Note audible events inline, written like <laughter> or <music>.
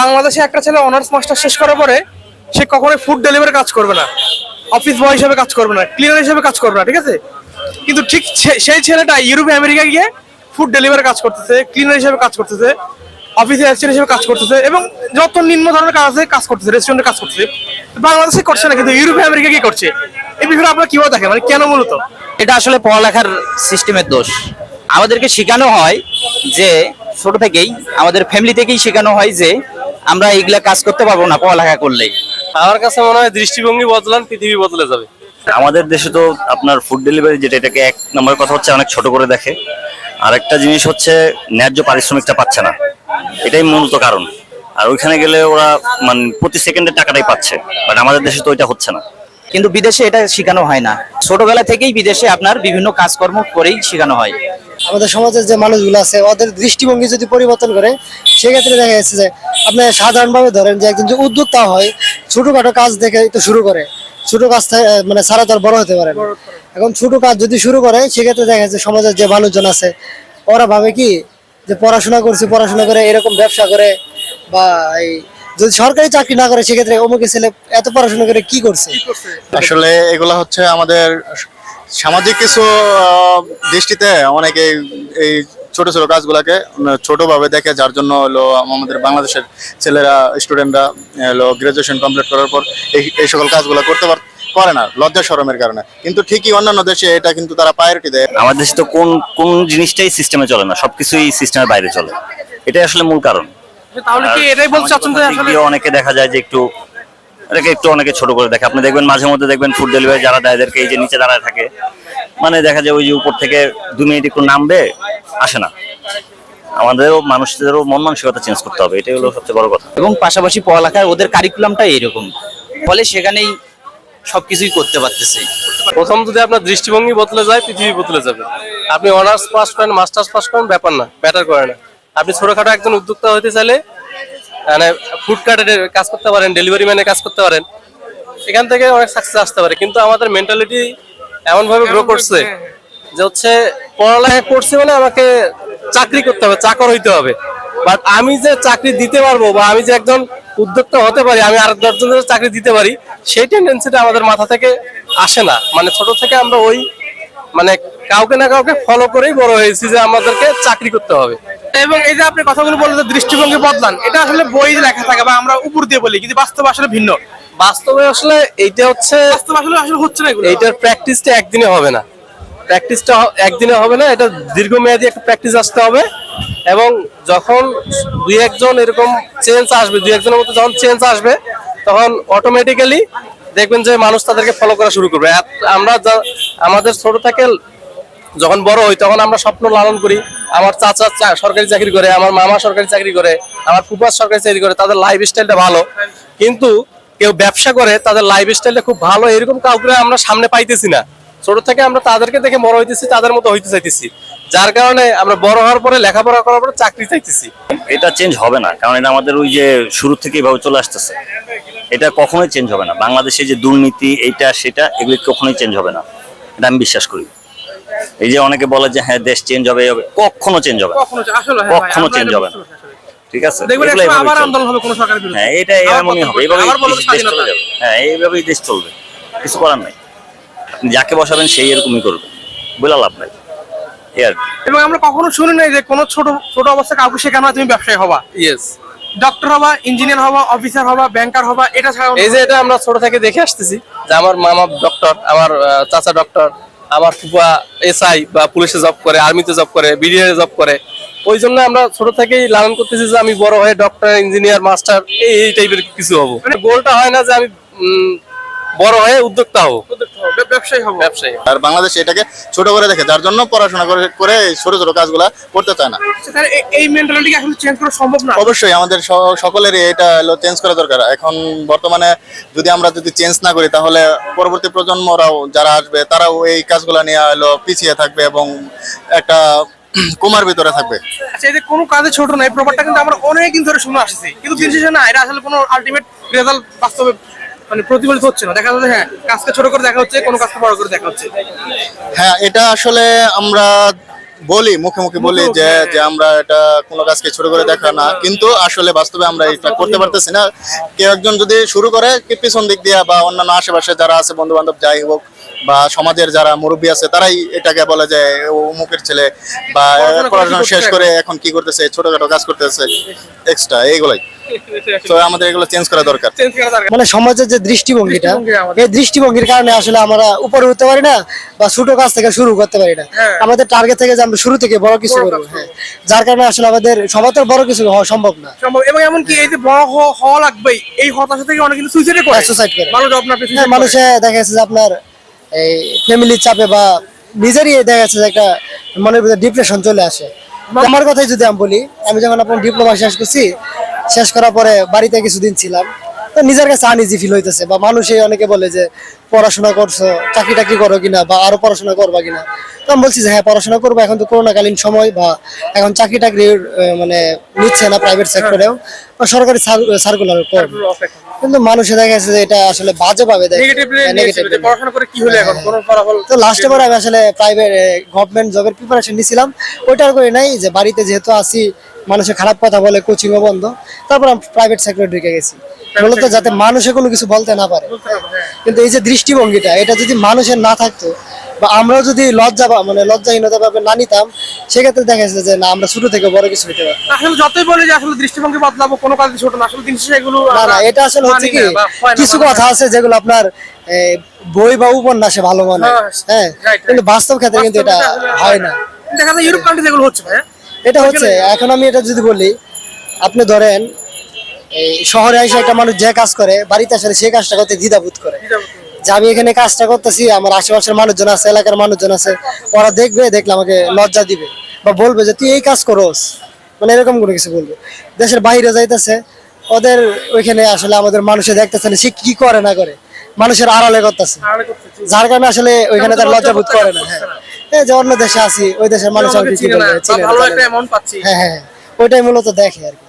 বাংলাদেশে একটা ছেলে অনার্স মাস্টার শেষ করার পরে সে কখনোই ফুড ডেলিভারি কাজ করবে না। অফিস বয় হিসেবে কাজ করবে না ক্লিনার হিসেবে কাজ করবে না, ঠিক আছে? কিন্তু ঠিক সেই ছেলেটা ইউরোপে আমেরিকা গিয়ে ফুড ডেলিভারি কাজ করতেছে ক্লিনার হিসেবে কাজ করতেছে অফিসে অ্যাসিস্ট্যান্ট হিসেবে কাজ করতেছে এবং যত নিম্ন ধরনের কাজ আছে, কাজ করতেছে রেস্টুরেন্টে কাজ করতেছে। বাংলাদেশে করছে না, কিন্তু ইউরোপে আমেরিকা গিয়ে করছে। এই বিষয়ে আপনারা কীভাবে দেখেন মানে কেন মূলত? এটা আসলে পড়ালেখার সিস্টেমের দোষ। আমাদেরকে শেখানো হয় যে, ছোট থেকেই, আমাদের ফ্যামিলি থেকেই শেখানো হয় যে আমরা এইগুলা কাজ করতে পারব না পড়ালেখা করলেই। আমার কাছে মনে হয় দৃষ্টিভঙ্গি বদলান পৃথিবী বদলে যাবে। আমাদের দেশে তো আপনার ফুড ডেলিভারি যেটা এটাকে এক নম্বর কথা হচ্ছে অনেক ছোট করে দেখে। আর একটা জিনিস হচ্ছে ন্যায্য পারিশ্রমিকটা পাচ্ছে না। এটাই মূলত কারণ। আর ওইখানে গেলে ওরা মানে প্রতি সেকেন্ডে টাকাটাই পাচ্ছে। বাট আমাদের দেশে তো এটা হচ্ছে না। কিন্তু বিদেশে এটা শেখানো হয় না। ছোটবেলা থেকেই বিদেশে আপনার বিভিন্ন কাজকর্ম করেই শেখানো হয়। আমাদের সমাজের যে মানুষগুলো আছে, ওদের দৃষ্টিভঙ্গি যদি পরিবর্তন করে, সেক্ষেত্রে দেখা যাচ্ছে যে আপনি সাধারণভাবে ধরেন যে একজন যে উদ্যোক্তা হয়, ছোটখাটো কাজ দেখে তো শুরু করে। ছোট কাজ মানে সারা তার বড় হতে পারে এখন ছোট কাজ যদি শুরু করে, সেক্ষেত্রে দেখা যাচ্ছে সমাজের যে মানুষজন আছে, ওরা ভাবে কি যে পড়াশোনা করছি, পড়াশোনা করে এরকম ব্যবসা করে, বা এই যদি সরকারি চাকরি না করে, সেক্ষেত্রে অমুকে ছেলে এত পড়াশোনা করে কি করছে? আসলে এগুলো হচ্ছে আমাদের সামাজিক কিছু আহ, দৃষ্টিতে অনেকে এই ছোট ছোট কাজগুলোকে ছোটোভাবে দেখে যার জন্য হলো আমাদের বাংলাদেশের ছেলেরা স্টুডেন্টরা হলো গ্রাজুয়েশন কমপ্লিট করার পর এই এই সকল কাজগুলো করতে পার করে না লজ্জা শরমের কারণে। কিন্তু ঠিকই অন্যান্য দেশে এটা কিন্তু তারা প্রায়োরিটি দেয়। আমাদের দেশে তো কোন কোন জিনিসটাই সিস্টেমে চলে না সবকিছুই সিস্টেমের বাইরে চলে। এটাই আসলে মূল কারণ। তাহলে কি এটাই বলতে চাচ্ছেন যে আসলে? অনেকে দেখা যায় যে একটু এটাকে একটু অনেকে ছোট করে দেখে। আপনি দেখবেন মাঝে মধ্যে দেখবেন ফুড ডেলিভারি যারা দেয় এদেরকে এই যে নিচে দাঁড়ায় থাকে মানে দেখা যায় ওই যে উপর থেকে দু মিনিট একটু নামবে আসে না। আমাদেরও মানুষদেরও মন মানসিকতা চেঞ্জ করতে হবে এটাই হলো সবচেয়ে বড় কথা। এবং পাশাপাশি পড়ালেখার ওদের কারিকুলামটা এরকম। ফলে সেখানেই সবকিছুই করতে পারতেছে। প্রথম যদি আপনার দৃষ্টিভঙ্গি বদলে যায় পৃথিবী বদলে যাবে। আপনি অনার্স পাস করেন মাস্টার্স পাস করেন ব্যাপার না ব্যাটার করে না। আপনি ছোটখাটো একজন উদ্যোক্তা হতে চাইলে মানে ফুড কার্টের কাজ করতে পারেন ডেলিভারি ম্যানের কাজ করতে পারেন এখান থেকে অনেক সাকসেস আসতে পারে। কিন্তু আমাদের মেন্টালিটি এমনভাবে গ্রো করছে যে হচ্ছে পড়ালেখা করছি মানে আমাকে চাকরি করতে হবে চাকর হইতে হবে। বাট আমি যে চাকরি দিতে পারব বা আমি যে একজন উদ্যোক্তা হতে পারি আমি আর দশজনের চাকরি দিতে পারি সেই টেন্ডেন্সিটা আমাদের মাথা থেকে আসে না। মানে ছোট থেকে আমরা ওই মানে কাউকে না কাউকে ফলো করেই বড় হয়েছি যে আমাদেরকে চাকরি করতে হবে। এবং এই যে আপনি কথাগুলো বললেন যে দৃষ্টিভঙ্গি বদলান এটা আসলে বই লেখা থাকে বা আমরা উপর দিয়ে বলি কিন্তু বাস্তব আসলে ভিন্ন। বাস্তবে আসলে এইটা হচ্ছে বাস্তব আসলে আসলে হচ্ছে না এগুলো। এইটার প্র্যাকটিসটা একদিনে হবে না। প্র্যাকটিসটা একদিনে হবে না এটা দীর্ঘমেয়াদী একটা প্র্যাকটিস আসতে হবে। এবং যখন দুই একজন এরকম চেঞ্জ আসবে দুই একজনের মধ্যে যখন চেঞ্জ আসবে তখন অটোমেটিক্যালি দেখবেন যে মানুষ তাদেরকে ফলো করা শুরু করবে। আমরা আমাদের ছোট থেকে যখন বড় হই, তখন আমরা স্বপ্ন লালন করি। আমার চাচা সরকারি চাকরি করে, আমার মামা সরকারি চাকরি করে, আমার ফুফা সরকারি চাকরি করে, তাদের লাইফ স্টাইলটা ভালো। কিন্তু কেউ ব্যবসা করে, তাদের লাইফ স্টাইলটা খুব ভালো, এরকম কাউকে আমরা সামনে পাইতেছি না। ছোট থেকে আমরা তাদেরকে দেখে বড় হইতেছি, তাদের মতো হইতে চাইতেছি। যার কারণে আমরা বড় হওয়ার পরে, লেখাপড়া করার পরে চাকরি চাইতেছি। এটা চেঞ্জ হবে না, কারণ এটা আমাদের ওই যে শুরু থেকে এইভাবে চলে আসতেছে। এটা কখনোই চেঞ্জ হবে না। বাংলাদেশে যে দুর্নীতি এইটা সেটা এগুলি কখনোই চেঞ্জ হবে না। এটা আমি বিশ্বাস করি। এই যে অনেকে বলে যে হ্যাঁ দেশ চেঞ্জ হবে কখনো চেঞ্জ হবে কখনো হ্যাঁ চেঞ্জ এটা হবে না। আসলে। ঠিক আছে? হ্যাঁ এটা এমনই হবে। দেশ- চলে যাবে। হ্যাঁ এইভাবেই দেশ চলবে। কিছু করার নাই। আপনি যাকে বসাবেন সেই এরকমই করবে। বলে লাভ নাই। এবং আমরা কখনো শুনি নাই যে কোনো ছোট ছোট অবস্থা কাউকে শেখানো হয় তুমি ব্যবসায়ী হবা। ইয়েস ডক্টর হবা ইঞ্জিনিয়ার হবা অফিসার হবা ব্যাংকার হবা, এটা ছাড়া এই যে এটা আমরা ছোট থেকে দেখে আসতেছি যে আমার মামা ডক্টর আমার চাচা ডক্টর আমার ফুপা এসআই বা পুলিশে জব করে আর্মিতে জব করে বিডিআর জব করে। ওই জন্য আমরা ছোট থেকেই লালন করতেছি যে আমি বড় হয়ে ডক্টর ইঞ্জিনিয়ার মাস্টার এই টাইপের কিছু হব। মানে গোলটা হয় না যে আমি বড় হয়ে উদ্যোক্তা হব। ব্য- ব্যবসায়ী হব। ব্যবসায়ী আর বাংলাদেশ এটাকে ছোট করে দেখে যার জন্য পড়াশোনা করে করে এই ছোট ছোট কাজগুলা করতে চায় না। এ- এই মেন্টালিটি আসলে চেঞ্জ করা সম্ভব না? অবশ্যই আমাদের সকলেরই এটা হলো চেঞ্জ করা দরকার। এখন বর্তমানে যদি আমরা যদি চেঞ্জ না করি তাহলে পরবর্তী প্রজন্মরাও যারা আসবে তারাও এই কাজগুলো নিয়ে হলো পিছিয়ে থাকবে এবং একটা <clears throat> কুমার ভিতরে থাকবে। আচ্ছা এই যে কোনো কাজে ছোট না এই প্রপারটা কিন্তু আমরা অনেক দিন ধরে শুনে আসছি। কিন্তু দিন শেষে না এটা আসলে কোনো আলটিমেট রেজাল্ট বাস্তবে মানে প্রতিফলিত হচ্ছে না। দেখা যাচ্ছে হ্যাঁ কাজকে ছোট করে দেখা হচ্ছে কোনো কাজকে বড় করে দেখা হচ্ছে। হ্যাঁ এটা আসলে আমরা বলি মুখে মুখে বলি যে যে আমরা এটা কোনো কাজকে ছোট করে দেখা না। কিন্তু আসলে বাস্তবে আমরা এটা করতে পারতেছি না। কেউ একজন যদি শুরু করে কি পিছন দিক দিয়ে বা অন্যান্য আশেপাশে যারা আছে বন্ধু বান্ধব যাই হোক বা সমাজের যারা মুরব্বী আছে তারাই এটাকে বলে যে অমুকের ছেলে বা পড়াশোনা শেষ করে এখন? কি করতেছে ছোটখাটো কাজ করতেছে এক্সট্রা এইগুলাই। <laughs> তো আমাদের এগুলো চেঞ্জ করা দরকার। মানে সমাজের যে দৃষ্টিভঙ্গিটা এই দৃষ্টিভঙ্গির কারণে আসলে আমরা উপরে উঠতে পারি না বা ছোট কাজ থেকে শুরু করতে পারি না। হ্যাঁ। আমাদের টার্গেট থেকে যে আমরা শুরু থেকে বড় কিছু করব হ্যাঁ। যার কারণে আসলে আমাদের বড় কিছু হওয়া সম্ভব না। এবং এমনকি এই যে বড় হওয়া- লাগবেই এই হতাশা থেকে অনেক কিন্তু সুইসাইড করে। হ্যাঁ, করে। মানুষে দেখা যাচ্ছে যে আপনার এই ফ্যামিলির চাপে বা নিজেরই দেখা যাচ্ছে যে একটা মনের ভিতরে ডিপ্রেশন চলে আসে। আমার কথাই যদি আমি বলি আমি যখন আপনার ডিপ্লোমা শেষ করছি শেষ করার পরে বাড়িতে কিছুদিন ছিলাম। তো নিজের কাছে আনইজি ফিল হইতেছে বা মানুষে অনেকে বলে যে পড়াশোনা করছ চাকরি টাকরি করো কিনা বা আরও পড়াশোনা করবা কিনা? তো আমি বলছি যে হ্যাঁ পড়াশোনা করব। এখন তো করোনাকালীন সময় বা এখন চাকরি টাকরির আহ, মানে নিচ্ছে না প্রাইভেট সেক্টরেও বা সরকারি সার্কুলার করব। কিন্তু মানুষে দেখা যাচ্ছে যে এটা আসলে বাজে নেগেটিভলি হ্যাঁ, তো লাস্টে পরে আমি আসলে প্রাইভেট গভর্নমেন্ট জবের প্রিপারেশন নিছিলাম। ওইটার করে নাই যে বাড়িতে যেহেতু আছি মানুষের খারাপ কথা বলে কোচিং ও বন্ধ। তারপর আমি প্রাইভেট সেক্টরে ঢুকে গেছি। মূলত যাতে মানুষে কোনো কিছু বলতে না পারে। কিন্তু এই যে দৃষ্টিভঙ্গিটা এটা যদি মানুষের না থাকতো বা আমরাও যদি লজ্জা মানে লজ্জাহীনতা ভাবে না নিতাম সেক্ষেত্রে দেখা যাচ্ছে যে না আমরা ছোট থেকে বড় কিছু হতে পারি আসলে যতই বলে যে আসলে দৃষ্টিভঙ্গি বদলাবো কোনো কাজ ছোট না। আসলে দিন শেষে এগুলো না না এটা আসলে হচ্ছে কি কিছু কথা আছে যেগুলো আপনার বই বা উপন্যাসে ভালো মনে হয়। হ্যাঁ. কিন্তু বাস্তব ক্ষেত্রে কিন্তু এটা হয় না। দেখা যায় ইউরোপ কান্ট্রিতে এগুলো হচ্ছে ভাই এটা হচ্ছে এখন আমি এটা যদি বলি আপনি ধরেন এই শহরে এসে একটা মানুষ যে কাজ করে বাড়িতে আসলে সেই কাজটা করতে দ্বিধাবোধ করে। যে আমি এখানে কাজটা করতেছি আমার আশেপাশের মানুষজন আছে এলাকার মানুষজন আছে ওরা দেখবে দেখলে আমাকে লজ্জা দিবে বা বলবে যে তুই এই কাজ করস। মানে এরকম কোনো কিছু বলবে। দেশের বাইরে যাইতেছে ওদের ওইখানে আসলে আমাদের মানুষে দেখতেছে না সে কি করে না করে। মানুষের আড়ালে করতেছে। যার কারণে আসলে ওইখানে তার লজ্জা বোধ করে না হ্যাঁ। যে অন্য দেশে আছি ওই দেশের মানুষ ভালো একটা অ্যামাউন্ট পাচ্ছি। হ্যাঁ হ্যাঁ হ্যাঁ। ওইটাই মূলত দেখে আর কি।